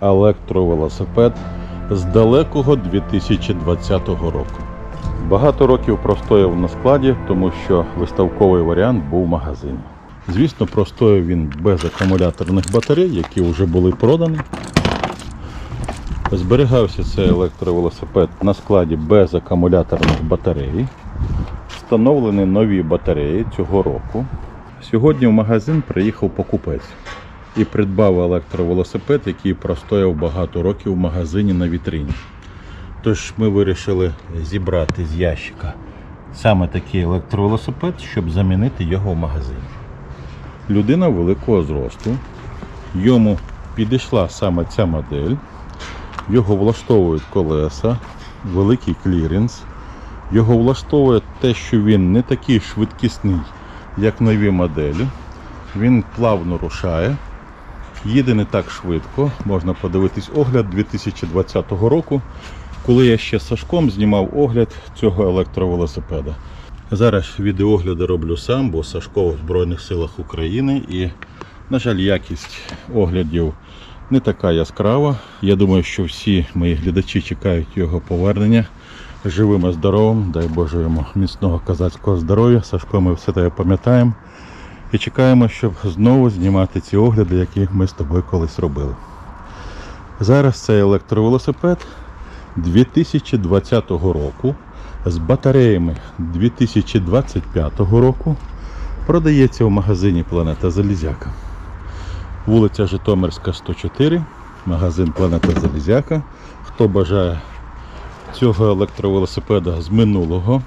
електровелосипед з далекого 2020 року. Багато років простояв на складі, тому що виставковий варіант був в магазині. Звісно, простояв він без акумуляторних батарей, які вже були продані. Зберігався цей електровелосипед на складі без акумуляторних батарей. Встановлені нові батареї цього року. Сьогодні в магазин приїхав покупець і придбав електровелосипед, який простояв багато років в магазині на вітрині. Тож ми вирішили зібрати з ящика саме такий електровелосипед, щоб замінити його в магазині. Людина великого зросту. Йому підійшла саме ця модель. Його влаштовують колеса, великий кліренс. Його влаштовує те, що він не такий швидкісний, як нові моделі. Він плавно рушає, їде не так швидко. Можна подивитись огляд 2020 року, коли я ще з Сашком знімав огляд цього електровелосипеда. Зараз відеогляди роблю сам, бо Сашко в Збройних силах України і, на жаль, якість оглядів не така яскрава. Я думаю, що всі мої глядачі чекають його повернення живим і здоровим. Дай Боже йому міцного козацького здоров'я. Сашко, ми все тебе пам'ятаємо. І чекаємо, щоб знову знімати ці огляди, які ми з тобою колись робили. Зараз цей електровелосипед 2020 року з батареями 2025 року продається в магазині Планета Залізяка. Вулиця Житомирська, 104, магазин Планета Залізяка. Хто бажає цього електровелосипеда з минулого,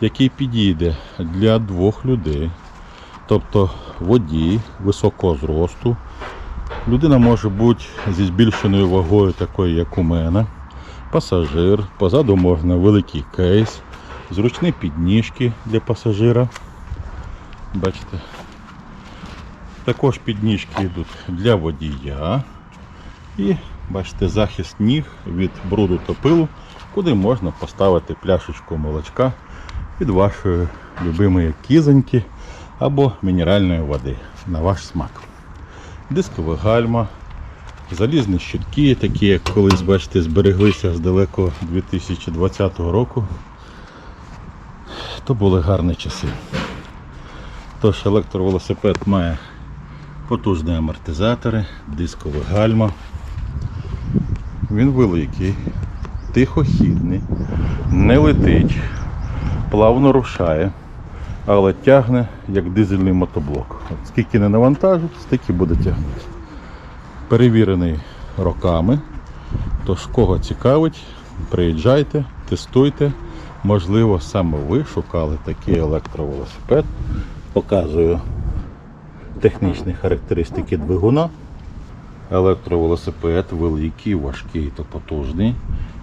який підійде для двох людей, тобто водій високого зросту. Людина може бути зі збільшеною вагою, такою, як у мене, пасажир, позаду можна великий кейс, зручні підніжки для пасажира. Бачите, також підніжки йдуть для водія. І бачите, захист ніг від бруду та пилу, куди можна поставити пляшечку молочка від вашої любимої кізоньки або мінеральної води на ваш смак. Дискове гальма, залізні щитки, такі як колись, бачите, збереглися з далекого 2020 року. То були гарні часи. Тож електровелосипед має потужні амортизатори, дискове гальма. Він великий, тихохідний, не летить, плавно рушає, але тягне як дизельний мотоблок. От скільки не навантажить, стільки буде тягнути. Перевірений роками. Тож кого цікавить, приїжджайте, тестуйте. Можливо, саме ви шукали такий електровелосипед. Показую технічні характеристики двигуна. Електровелосипед великий, важкий та потужний.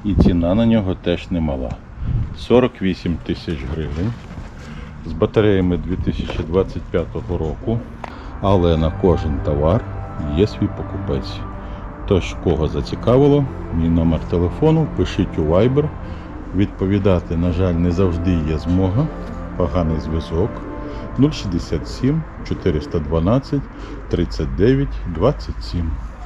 І ціна на нього теж немала. 48 тисяч гривень. З батареями 2025 року. Але на кожен товар є свій покупець. Тож, кого зацікавило, мій номер телефону, пишіть у Viber. Відповідати, на жаль, не завжди є змога. Поганий зв'язок. 067 412 39 27.